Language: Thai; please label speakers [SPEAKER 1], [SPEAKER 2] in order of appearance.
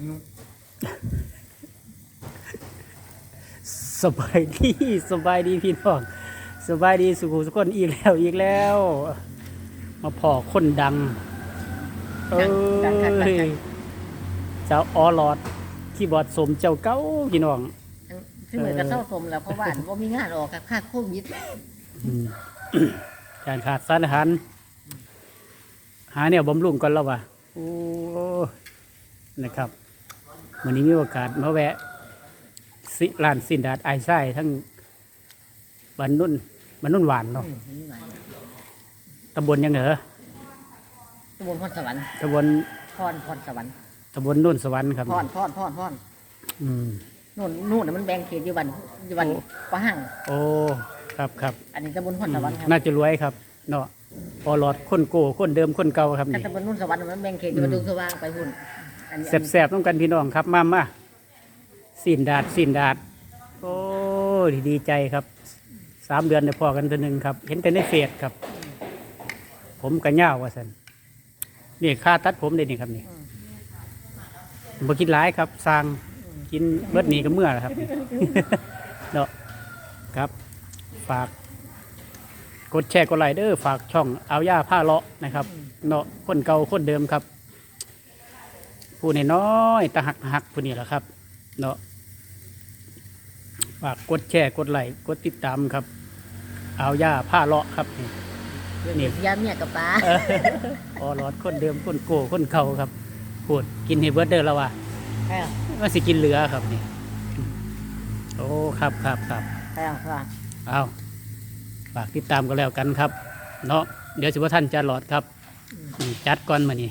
[SPEAKER 1] หิว
[SPEAKER 2] สบายดีสบายดีพี่น้องสบายดีสุขุสุขคนอีกแล้วอีกแล้ว มาพอคนดัง เอ้ยเจ้าออลอดคีย์บอร์ดสมเจ้าเก้าพี่น้อง
[SPEAKER 1] ที่เหมือนกับเศร้าสมแล้วเพราะว่าว่ามีงานออกกับค่าโควิด
[SPEAKER 2] อืมการขาดสารอาหารหาเนี่ยบำรุงก่อนแล้ววะโอ้นะครับ วันนี้มีโอกาสมาแวะสิร้านสินดาดไอไส้ทั้งบันนุ่นบันนุ่นหวานเนาะ
[SPEAKER 1] อืมนี่หมาย
[SPEAKER 2] ตำบลยังเหรอ
[SPEAKER 1] ตำบลพรสวรรค์
[SPEAKER 2] ตำบล
[SPEAKER 1] พรพรสวรรค์
[SPEAKER 2] ตำบลนุ่นสวรรค์ครับ
[SPEAKER 1] พรพรพรพร
[SPEAKER 2] อืม
[SPEAKER 1] นู่นนู่นน่ะมันแบ่งเขตอยู่วันอยู่วัน
[SPEAKER 2] โอ้
[SPEAKER 1] ปะหัง
[SPEAKER 2] โอ้ครับครับ
[SPEAKER 1] อันนี้ตำบลพรสวรรค์ครับ
[SPEAKER 2] น่าจะรวยครับ เนาะพอหลอดคนโก้คนเดิมคนเก่าครับ
[SPEAKER 1] ถ้า
[SPEAKER 2] นี่
[SPEAKER 1] ตำบลนู่นสวรรค์มันแบ่งเขตอยู่วันดงสว่างไปหุ่นอันนี้อันนี้
[SPEAKER 2] แสบๆต้องกันพี่น้องครับมามาสินดาดสินดาด โอ้ดีใจครับสามเดือนได้พอกันตัวหนึ่งครับ เห็นแต่ในเฟซครับ ผมกระเง่าวว่าสันนี่ค่าตัดผมเลยนี่ครับนี่บ่กินหลายครับสร้างกินเบิดหนีก็เมื่อครับเนาะครับ ฝาก กดแชร์กดไลค์เด้อฝากช่องเอาย่าผ้าเลาะนะครับ เนาะคนเก่าคนเดิมครับ ผู้น้อยๆตาหักหักผู้นี้แหละครับ เนาะฝากกดแชร์กดไลค์กดติดตามครับ เอาย่าผ้าเลาะครับนี่นี่
[SPEAKER 1] ยาเมียกับปลา
[SPEAKER 2] เออพอรอดคนเดิมคนโก้คนเก่าครับพูดกินให้เบิร์ดเดอร์แล้วว่ะ
[SPEAKER 1] แอ้ว
[SPEAKER 2] ว่าสิกินเหลือครับนี่ โอ้ครับครับครับ
[SPEAKER 1] แอ้วว่า
[SPEAKER 2] เอาฝากติดตามกันแล้วกันครับ เนาะเดี๋ยวสิว่าท่านจะหลอดครับอืมจัดก่อนมานี่